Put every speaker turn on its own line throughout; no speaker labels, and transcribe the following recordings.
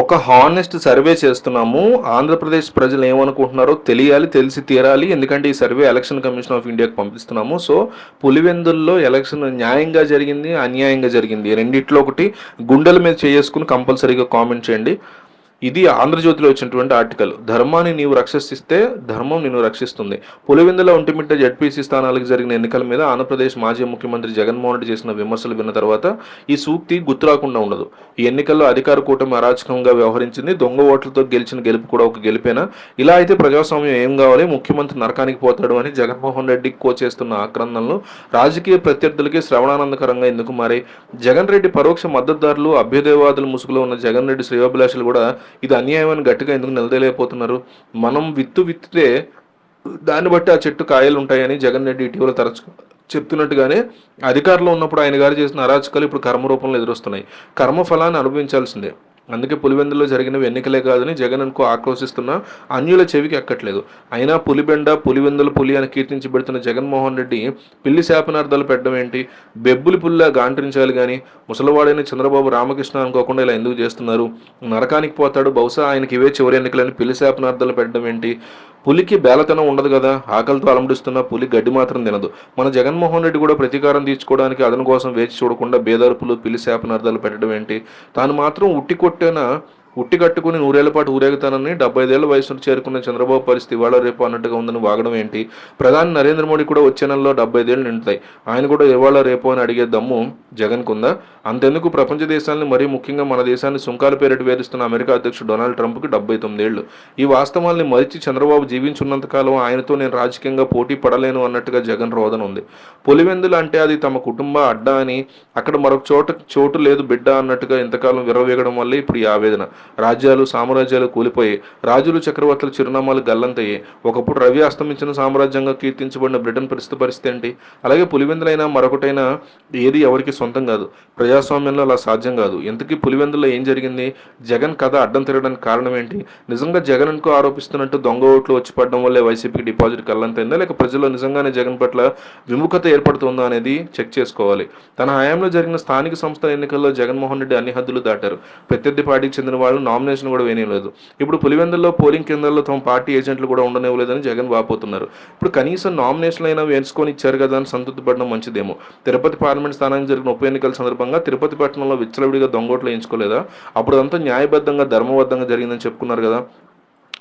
ఒక honest survey చేస్తున్నాము. ఆంధ్రప్రదేశ్ ప్రజలు ఏమనుకుంటున్నారో తెలియాలి తెలిసి తీరాలి. ఎందుకంటే ఈ సర్వే ఎలక్షన్ కమిషన్ ఆఫ్ ఇండియాకి పంపిస్తున్నాము. సో పులివెందుల్లో ఎలక్షన్ న్యాయంగా జరిగింది అన్యాయంగా జరిగింది. రెండిట్లో ఒకటి గుండెల మీద చేసుకుని కంపల్సరీగా కామెంట్ చేయండి. ఇది ఆంధ్రజ్యోతిలో వచ్చినటువంటి ఆర్టికల్ ధర్మాన్ని నీవు రక్షిస్తే ధర్మం నిన్ను రక్షిస్తుంది. పులివెందుల ఒంటిమిట్ట జడ్పీసీ స్థానాలకు జరిగిన ఎన్నికల మీద ఆంధ్రప్రదేశ్ మాజీ ముఖ్యమంత్రి జగన్మోహన్ రెడ్డి చేసిన విమర్శలు విన్న తర్వాత ఈ సూక్తి గుర్తురాకుండా ఉండదు. ఈ ఎన్నికల్లో అధికార కూటమి అరాచకంగా వ్యవహరించింది దొంగ ఓట్లతో గెలిచిన గెలుపు కూడా ఒక గెలిపేనా? ఇలా అయితే ప్రజాస్వామ్యం ఏం కావాలి? ముఖ్యమంత్రి నరకానికి పోతాడు అని జగన్మోహన్ రెడ్డి కోచేస్తున్న ఆక్రందనలు రాజకీయ ప్రత్యర్థులకి శ్రవణానందకరంగా ఎందుకు మారి జగన్ రెడ్డి పరోక్ష మద్దతుదారులు అభ్యుదయవాదుల ముసుగులో ఉన్న జగన్ రెడ్డి శ్రేయోభిలాషులు కూడా ఇది అన్యాయం అని గట్టిగా ఎందుకు నిలదలేకపోతున్నారు మనం విత్తు విత్తితే దాన్ని బట్టి ఆ చెట్టు కాయలు ఉంటాయని జగన్ రెడ్డి ఇటీవల తరచు చెప్తున్నట్టుగానే అధికారంలో ఉన్నప్పుడు ఆయన గారు చేసిన అరాచకాలు ఇప్పుడు కర్మ రూపంలో ఎదురొస్తున్నాయి. కర్మ ఫలాన్ని అనుభవించాల్సిందే. అందుకే పులివెందులో జరిగినవి ఎన్నికలే కాదని జగన్ అనుకో ఆక్రోశిస్తున్న అన్యుల చెవికి ఎక్కట్లేదు. అయినా పులిబెండ పులివెందుల పులి అని కీర్తించబడుతున్న జగన్మోహన్ రెడ్డి పిల్లి శాపనార్థాలు పెట్టడం ఏంటి? బెబ్బులి పుల్లా గాంట్రించాలి కానీ ముసలివాడైన చంద్రబాబు రామకృష్ణ అనుకోకుండా ఇలా ఎందుకు చేస్తున్నారు? నరకానికి పోతాడు బహుశా ఆయనకి ఇవే చివరి ఎన్నికలని పిల్లి శాపనార్థాలు పెట్టడం ఏంటి? పులికి బేలతనం ఉండదు కదా. ఆకలితో అలమడిస్తున్న పులి గడ్డి మాత్రం తినదు. మన జగన్మోహన్ రెడ్డి కూడా ప్రతీకారం తీర్చుకోవడానికి అదన కోసం వేచి చూడకుండా బేదరుపులు పిల్లి శాపనార్థాలు పెట్టడం ఏంటి? తాను మాత్రం ఉట్టి కొట్టిన ఉట్టి కట్టుకుని నూరేళ్ళ పాటు ఊరేగుతానని డెబ్బై ఐదేళ్ళ వయసును చేరుకున్న చంద్రబాబు పరిస్థితి ఇవాళ రేపు అన్నట్టుగా ఉందని వాగడం ఏంటి? ప్రధాని నరేంద్ర మోడీ కూడా వచ్చే నెలలో డెబ్బై ఐదేళ్ళు నిండుతాయి. ఆయన కూడా ఇవాళ రేపు అని అడిగే దమ్ము జగన్ కుందా అంతెందుకు ప్రపంచ దేశాలను మరీ ముఖ్యంగా మన దేశాన్ని సుంకాల పేరిట వేధిస్తున్న అమెరికా అధ్యక్షుడు డొనాల్డ్ ట్రంప్కి డెబ్బై తొమ్మిదేళ్ళు ఈ వాస్తవాల్ని మరిచి చంద్రబాబు జీవించున్నంతకాలం ఆయనతో నేను రాజకీయంగా పోటీ పడలేను అన్నట్టుగా జగన్ రోదన ఉంది. పులివెందులు అంటే అది తమ కుటుంబ అడ్డా అని అక్కడ మరొక చోట చోటు లేదు బిడ్డ అన్నట్టుగా ఇంతకాలం విరవేగడం వల్ల ఇప్పుడు ఈ ఆవేదన. రాజ్యాలు సామ్రాజ్యాలు కూలిపోయి రాజులు చక్రవర్తుల చిరునామాలు గల్లంతయ్యి. ఒకప్పుడు రవి అస్తమించిన సామ్రాజ్యంగా కీర్తించబడిన బ్రిటన్ పరిస్థితి పరిస్థితి ఏంటి? అలాగే పులివెందులైనా మరొకటైనా ఏది ఎవరికి సొంతం కాదు. ప్రజాస్వామ్యంలో అలా సాధ్యం కాదు. ఇంతకీ పులివెందులో ఏం జరిగింది? జగన్ కథ అడ్డం తిరగడానికి కారణం ఏంటి? నిజంగా జగన్ ఆరోపిస్తున్నట్టు దొంగ ఓట్లు వచ్చి పడడం వల్లే వైసీపీకి డిపాజిట్ కల్లంతైందా? లేక ప్రజల్లో నిజంగానే జగన్ పట్ల విముఖత ఏర్పడుతుందా అనేది చెక్ చేసుకోవాలి. తన హయాంలో జరిగిన స్థానిక సంస్థల ఎన్నికల్లో జగన్మోహన్ రెడ్డి అన్ని హద్దులు దాటారు. ప్రత్యర్థి పార్టీకి చెందిన వాళ్ళు నామినేషన్ కూడా వేయలేదు ఇప్పుడు పులివెందుల్లో పోలింగ్ కేంద్రాల్లో తమ పార్టీ ఏజెంట్లు కూడా ఉండనివ్వలేదని జగన్ వాపోతున్నారు. ఇప్పుడు కనీసం నామినేషన్ అయినా వేసుకొని ఇచ్చారు కదా అని సంతృప్తిపడడం మంచిదేమో. తిరుపతి పార్లమెంట్ స్థానానికి జరిగిన ఉప ఎన్నికల సందర్భంగా తిరుపతి పట్టణంలో విచ్చలవిడిగా దొంగోట్లు వేయించుకోలేదా? అప్పుడు అంతా న్యాయబద్ధంగా ధర్మబద్ధంగా జరిగిందని చెప్పుకున్నారు కదా.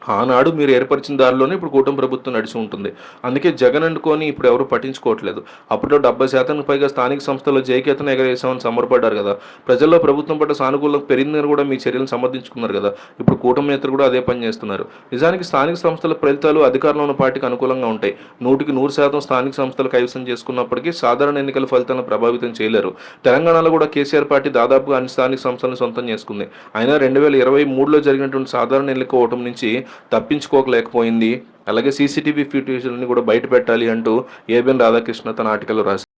ఆనాడు మీరు ఏర్పరిచిన దారిలోనే ఇప్పుడు కూటమి ప్రభుత్వం నడిచి ఉంటుంది. అందుకే జగన్ అనుకొని ఇప్పుడు ఎవరు పట్టించుకోవట్లేదు. అప్పుడు డెబ్బై శాతానికి పైగా స్థానిక సంస్థల్లో జైకేతను ఎగరేసామని సమర్పడ్డారు కదా. ప్రజల్లో ప్రభుత్వం పట్ల సానుకూలం పెరిగిందని కూడా మీ చర్యలను సమర్థించుకున్నారు కదా. ఇప్పుడు కూటమి నేతలు కూడా అదే పని చేస్తున్నారు. నిజానికి స్థానిక సంస్థల ఫలితాలు అధికారంలో ఉన్న పార్టీకి అనుకూలంగా ఉంటాయి. నూటికి నూరు శాతం స్థానిక సంస్థలు కైవసం చేసుకున్నప్పటికీ సాధారణ ఎన్నికల ఫలితాలను ప్రభావితం చేయలేరు. తెలంగాణలో కూడా కేసీఆర్ పార్టీ దాదాపుగా అన్ని స్థానిక సంస్థలను సొంతం చేసుకుంది. అయినా రెండు వేల ఇరవై మూడులో జరిగినటువంటి సాధారణ ఎన్నిక ఓటమి నుంచి తప్పించుకోకలేకపోయింది. అలాగే సీసీటీవీ ఫుటేజ్ని కూడా బయట పెట్టాలి అంటూ ఏబిఎన్ రాధాకృష్ణ తన ఆర్టికల్లో రాశారు